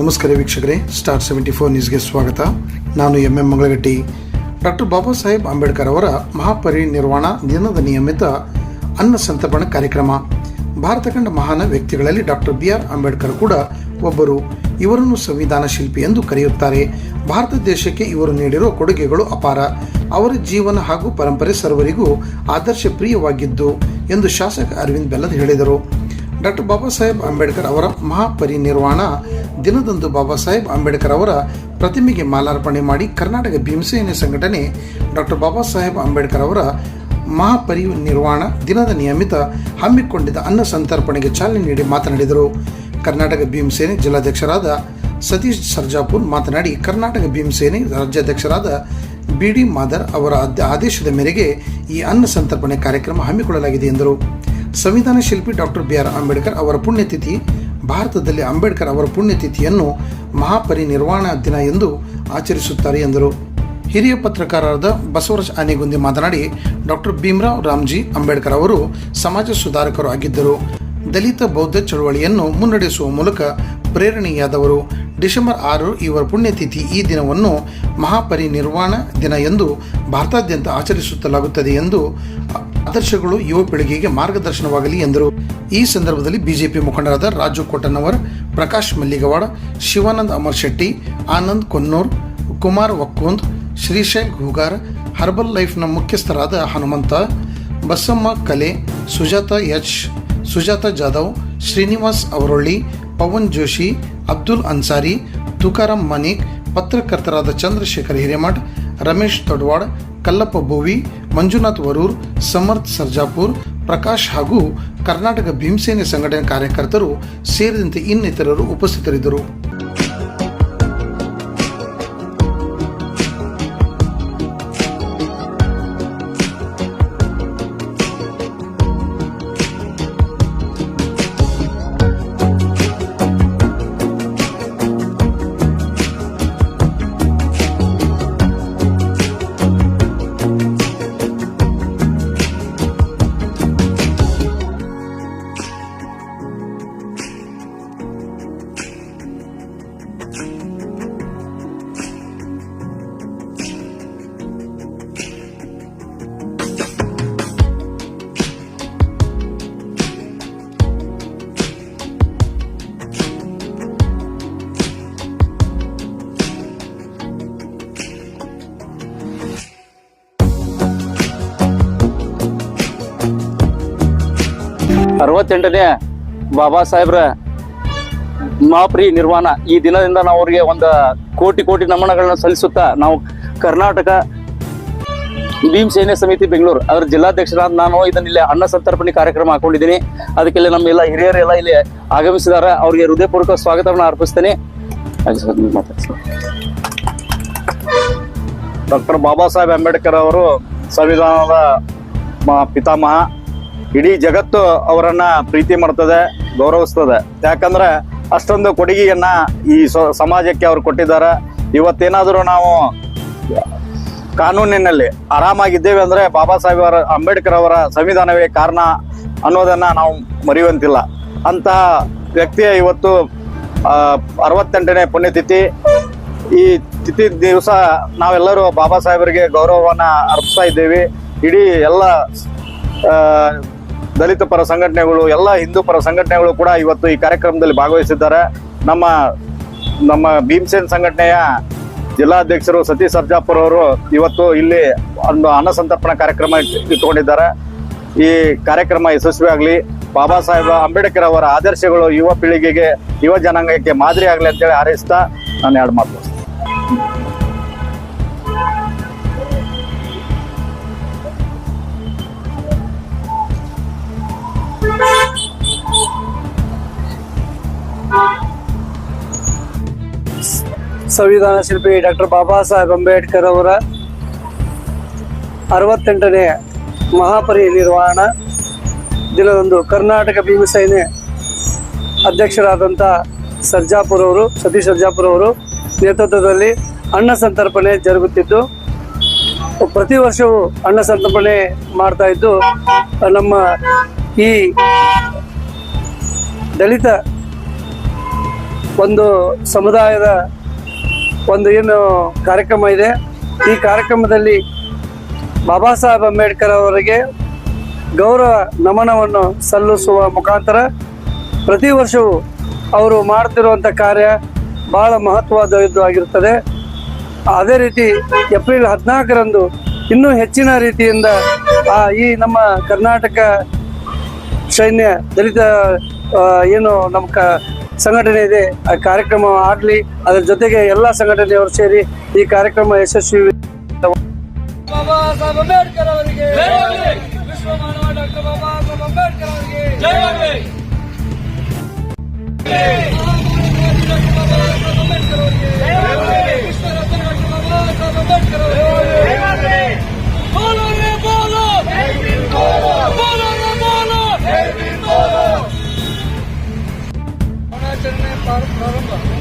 ನಮಸ್ಕಾರ ವೀಕ್ಷಕರೇ star seventy four ನ್ಯೂಸ್ಗೆ ಸ್ವಾಗತ. ನಾನು M M Mangalagatti. Doctor Baba Saheb Ambedkar ಅವರ ಮಹಾಪರಿನಿರ್ವಾಣ ದಿನದ ನಿಯಮಿತ ಅನ್ನ ಸಂತರ್ಪಣ ಕಾರ್ಯಕ್ರಮ. ಭಾರತ ಕಂಡ ಮಹಾನ ವ್ಯಕ್ತಿಗಳಲ್ಲಿ ಡಾಕ್ಟರ್ ಬಿ ಆರ್ ಅಂಬೇಡ್ಕರ್ ಕೂಡ ಒಬ್ಬರು. ಇವರನ್ನು ಸಂವಿಧಾನ ಶಿಲ್ಪಿ ಎಂದು ಕರೆಯುತ್ತಾರೆ. ಭಾರತ ದೇಶಕ್ಕೆ ಇವರು ನೀಡಿರುವ ಕೊಡುಗೆಗಳು ಅಪಾರ. ಅವರ ಜೀವನ ಹಾಗೂ ಪರಂಪರೆ ಸರ್ವರಿಗೂ ಆದರ್ಶ ಪ್ರಿಯವಾಗಿದ್ದು ಎಂದು ಶಾಸಕ ಅರವಿಂದ್ ಬೆಲ್ಲದ್ ಹೇಳಿದರು. ಡಾಕ್ಟರ್ ಬಾಬಾ ಸಾಹೇಬ್ ಅಂಬೇಡ್ಕರ್ ಅವರ ಮಹಾಪರಿನಿರ್ವಾಣ ದಿನದಂದು ಬಾಬಾ ಸಾಹೇಬ್ ಅಂಬೇಡ್ಕರ್ ಅವರ ಪ್ರತಿಮೆಗೆ ಮಾಲಾರ್ಪಣೆ ಮಾಡಿ ಕರ್ನಾಟಕ ಭೀಮಸೇನೆ ಸಂಘಟನೆ ಡಾಕ್ಟರ್ ಬಾಬಾ ಸಾಹೇಬ್ ಅಂಬೇಡ್ಕರ್ ಅವರ ಮಹಾಪರಿನಿರ್ವಾಣ ದಿನದ ನಿಯಮಿತ ಹಮ್ಮಿಕೊಂಡಿದ್ದ ಅನ್ನ ಸಂತರ್ಪಣೆಗೆ ಚಾಲನೆ ನೀಡಿ ಮಾತನಾಡಿದರು. ಕರ್ನಾಟಕ ಭೀಮಸೇನೆ ಜಿಲ್ಲಾಧ್ಯಕ್ಷರಾದ ಸತೀಶ್ ಸರ್ಜಾಪುರ್ ಮಾತನಾಡಿ, ಕರ್ನಾಟಕ ಭೀಮಸೇನೆ ರಾಜ್ಯಾಧ್ಯಕ್ಷರಾದ ಬಿ ಡಿ ಮಾದರ್ ಅವರ ಆದೇಶದ ಮೇರೆಗೆ ಈ ಅನ್ನ ಸಂತರ್ಪಣೆ ಕಾರ್ಯಕ್ರಮ ಹಮ್ಮಿಕೊಳ್ಳಲಾಗಿದೆ ಎಂದರು. ಸಂವಿಧಾನ ಶಿಲ್ಪಿ ಡಾಕ್ಟರ್ ಬಿ ಆರ್ ಅಂಬೇಡ್ಕರ್ ಅವರ ಪುಣ್ಯತಿಥಿ ಭಾರತದಲ್ಲಿ ಅಂಬೇಡ್ಕರ್ ಅವರ ಪುಣ್ಯತಿಥಿಯನ್ನು ಮಹಾಪರಿನಿರ್ವಾಣ ದಿನ ಎಂದು ಆಚರಿಸುತ್ತಾರೆ ಎಂದರು. ಹಿರಿಯ ಪತ್ರಕಾರರಾದ ಬಸವರಾಜ್ ಆನೆಗುಂದಿ ಮಾತನಾಡಿ, ಡಾಕ್ಟರ್ ಭೀಮರಾವ್ ರಾಮ್ಜಿ ಅಂಬೇಡ್ಕರ್ ಅವರು ಸಮಾಜ ಸುಧಾರಕರು ಆಗಿದ್ದರು. ದಲಿತ ಬೌದ್ಧ ಚಳವಳಿಯನ್ನು ಮುನ್ನಡೆಸುವ ಮೂಲಕ ಪ್ರೇರಣೆಯಾದವರು. ಡಿಸೆಂಬರ್ ಆರು ಇವರ ಪುಣ್ಯತಿಥಿ ಈ ದಿನವನ್ನು ಮಹಾಪರಿನಿರ್ವಾಣ ದಿನ ಎಂದು ಭಾರತಾದ್ಯಂತ ಆಚರಿಸುತ್ತಲಾಗುತ್ತದೆ ಎಂದು ಆದರ್ಶಗಳು ಯುವ ಪೀಳಿಗೆಗೆ ಮಾರ್ಗದರ್ಶನವಾಗಲಿ ಎಂದರು. ಈ ಸಂದರ್ಭದಲ್ಲಿ ಬಿಜೆಪಿ ಮುಖಂಡರಾದ ರಾಜು ಕೊಟ್ಟನವರ್, ಪ್ರಕಾಶ್ ಮಲ್ಲಿಗವಾಡ, ಶಿವಾನಂದ್ ಅಮರ್ ಶೆಟ್ಟಿ, ಆನಂದ್ ಕೊನ್ನೂರ್, ಕುಮಾರ್ ವಕ್ಕುಂದ್, ಶ್ರೀಶೈಲ್ ಹೂಗಾರ್ ಹರ್ಬಲ್ ಲೈಫ್ನ ಮುಖ್ಯಸ್ಥರಾದ ಹನುಮಂತ, ಬಸಮ್ಮ ಕಲೆ, ಸುಜಾತ ಎಚ್ ಸುಜಾತ ಜಾಧವ್, ಶ್ರೀನಿವಾಸ್ ಅವರೊಳ್ಳಿ, ಪವನ್ ಜೋಶಿ, ಅಬ್ದುಲ್ ಅನ್ಸಾರಿ ತುಕಾರಾಮ್ ಮನಿಕ್, ಪತ್ರಕರ್ತರಾದ ಚಂದ್ರಶೇಖರ್ ಹಿರೇಮಠ್ ರಮೇಶ್ ತೊಡ್ವಾಡ್, ಕಲ್ಲಪ್ಪ ಬೋವಿ ಮಂಜುನಾಥ್ ವರೂರ್, ಸಮರ್ಥ್ ಸರ್ಜಾಪುರ್, ಪ್ರಕಾಶ್ ಹಾಗೂ ಕರ್ನಾಟಕ ಭೀಮಸೇನೆ ಸಂಘಟನೆ ಕಾರ್ಯಕರ್ತರು ಸೇರಿದಂತೆ ಇನ್ನಿತರರು ಉಪಸ್ಥಿತರಿದ್ದರು. ಅರವತ್ತೆಂಟನೇ ಬಾಬಾ ಸಾಹೇಬ್ರ ಮಾಪ್ರಿ ನಿರ್ವಾಣ ಈ ದಿನದಿಂದ ನಾವು ಅವ್ರಿಗೆ ಒಂದು ಕೋಟಿ ಕೋಟಿ ನಮನಗಳನ್ನ ಸಲ್ಲಿಸುತ್ತಾ ನಾವು ಕರ್ನಾಟಕ ಭೀಮ್ ಸೇನೆ ಸಮಿತಿ ಬೆಂಗಳೂರು, ಅದರ ಜಿಲ್ಲಾಧ್ಯಕ್ಷರಾದ ನಾನು ಇದನ್ನ ಇಲ್ಲಿ ಅನ್ನ ಸಂತರ್ಪಣೆ ಕಾರ್ಯಕ್ರಮ ಹಾಕೊಂಡಿದ್ದೀನಿ. ಅದಕ್ಕೆಲ್ಲ ನಮ್ಮೆಲ್ಲ ಹಿರಿಯರೆಲ್ಲ ಇಲ್ಲಿ ಆಗಮಿಸಿದ್ದಾರೆ ಅವ್ರಿಗೆ ಹೃದಯಪೂರ್ವಕ ಸ್ವಾಗತವನ್ನು ಅರ್ಪಿಸ್ತೇನೆ. ಡಾಕ್ಟರ್ ಬಾಬಾ ಸಾಹೇಬ್ ಅಂಬೇಡ್ಕರ್ ಅವರು ಸಂವಿಧಾನದ ಪಿತಾಮಹ. ಇಡೀ ಜಗತ್ತು ಅವರನ್ನ ಪ್ರೀತಿ ಮಾಡ್ತದೆ, ಗೌರವಿಸ್ತದೆ. ಯಾಕಂದ್ರೆ ಅಷ್ಟೊಂದು ಕೊಡುಗೆಯನ್ನ ಈ ಸಮಾಜಕ್ಕೆ ಅವ್ರು ಕೊಟ್ಟಿದ್ದಾರೆ. ಇವತ್ತೇನಾದರೂ ನಾವು ಕಾನೂನಿನಲ್ಲಿ ಆರಾಮಾಗಿದ್ದೇವೆ ಅಂದ್ರೆ ಬಾಬಾ ಸಾಹೇಬ್ ಅವರ, ಅಂಬೇಡ್ಕರ್ ಅವರ ಸಂವಿಧಾನವೇ ಕಾರಣ ಅನ್ನೋದನ್ನ ನಾವು ಮರೆಯುವಂತಿಲ್ಲ. ಅಂತಹ ವ್ಯಕ್ತಿಯ ಇವತ್ತು ಅರವತ್ತೆಂಟನೇ ಪುಣ್ಯತಿಥಿ. ಈ ತಿಥಿ ದಿವಸ ನಾವೆಲ್ಲರೂ ಬಾಬಾ ಸಾಹೇಬರಿಗೆ ಗೌರವವನ್ನ ಅರ್ಪಿಸ್ತಾ ಇದ್ದೇವೆ. ಇಡೀ ಎಲ್ಲ ದಲಿತ ಪರ ಸಂಘಟನೆಗಳು, ಎಲ್ಲ ಹಿಂದೂ ಪರ ಸಂಘಟನೆಗಳು ಕೂಡ ಇವತ್ತು ಈ ಕಾರ್ಯಕ್ರಮದಲ್ಲಿ ಭಾಗವಹಿಸಿದ್ದಾರೆ. ನಮ್ಮ ನಮ್ಮ ಭೀಮಸೇನ್ ಸಂಘಟನೆಯ ಜಿಲ್ಲಾಧ್ಯಕ್ಷರು ಸತೀಶ್ ಸರ್ಜಾಪುರ್ ಅವರು ಇವತ್ತು ಇಲ್ಲಿ ಒಂದು ಅನ್ನ ಸಂತರ್ಪಣಾ ಕಾರ್ಯಕ್ರಮ ಇಟ್- ಇಟ್ಕೊಂಡಿದ್ದಾರೆ. ಈ ಕಾರ್ಯಕ್ರಮ ಯಶಸ್ವಿಯಾಗಲಿ. ಬಾಬಾ ಸಾಹೇಬ್ ಅಂಬೇಡ್ಕರ್ ಅವರ ಆದರ್ಶಗಳು ಯುವ ಪೀಳಿಗೆಗೆ, ಯುವ ಜನಾಂಗಕ್ಕೆ ಮಾದರಿ ಆಗಲಿ ಅಂತೇಳಿ ಹಾರೈಸ್ತಾ ನಾನು ಎರಡು ಮಾತು ಸಂವಿಧಾನ ಶಿಲ್ಪಿ ಡಾಕ್ಟರ್ ಬಾಬಾ ಸಾಹೇಬ್ ಅಂಬೇಡ್ಕರ್ ಅವರ ಅರವತ್ತೆಂಟನೇ ಮಹಾಪರಿನಿರ್ವಾಣ ದಿನದಂದು ಕರ್ನಾಟಕ ಭೀಮಸೇನೆ ಅಧ್ಯಕ್ಷರಾದಂಥ ಸರ್ಜಾಪುರ ಅವರು, ಸತೀಶ್ ಸರ್ಜಾಪುರ ಅವರು ನೇತೃತ್ವದಲ್ಲಿ ಅನ್ನ ಸಂತರ್ಪಣೆ ಜರುಗುತ್ತಿದ್ದು, ಪ್ರತಿ ವರ್ಷವೂ ಅನ್ನ ಸಂತರ್ಪಣೆ ಮಾಡ್ತಾ ಇದ್ದು, ನಮ್ಮ ಈ ದಲಿತ ಒಂದು ಸಮುದಾಯದ ಒಂದು ಏನು ಕಾರ್ಯಕ್ರಮ ಇದೆ. ಈ ಕಾರ್ಯಕ್ರಮದಲ್ಲಿ ಬಾಬಾ ಸಾಹೇಬ್ ಅಂಬೇಡ್ಕರ್ ಅವರಿಗೆ ಗೌರವ ನಮನವನ್ನು ಸಲ್ಲಿಸುವ ಮುಖಾಂತರ ಪ್ರತಿ ವರ್ಷವೂ ಅವರು ಮಾಡ್ತಿರುವಂಥ ಕಾರ್ಯ ಬಹಳ ಮಹತ್ವದ ಆಗಿರುತ್ತದೆ. ಅದೇ ರೀತಿ ಏಪ್ರಿಲ್ ಹದಿನಾಲ್ಕರಂದು ಇನ್ನೂ ಹೆಚ್ಚಿನ ರೀತಿಯಿಂದ ಆ, ಈ ನಮ್ಮ ಕರ್ನಾಟಕ ಸೈನ್ಯ ದಲಿತ ಏನು ನಮ್ಮ ಸಂಘಟನೆ ಇದೆ ಆ ಕಾರ್ಯಕ್ರಮ ಆಗಲಿ ಅದರ ಜೊತೆಗೆ ಎಲ್ಲ ಸಂಘಟನೆಯವರು ಸೇರಿ ಈ ಕಾರ್ಯಕ್ರಮ ಯಶಸ್ವಿ ಬಾಬಾ ಸಾಹೇಬ್ ಅಂಬೇಡ್ಕರ್ ಅವರಿಗೆ. ವಿಶ್ವ ಮಾನವ ಡಾಕ್ಟರ್ ಬಾಬಾ ಸಾಹೇಬ್ ಅಂಬೇಡ್ಕರ್ ಅವರಿಗೆ. ವಿಶ್ವ ರತ್ನ ಡಾಕ್ಟರ್ ಬಾಬಾ ಸಾಹೇಬ್ ಅಂಬೇಡ್ಕರ್ ಅವರಿಗೆ. ಆಚರಣೆ ಪ್ರಾರಂಭ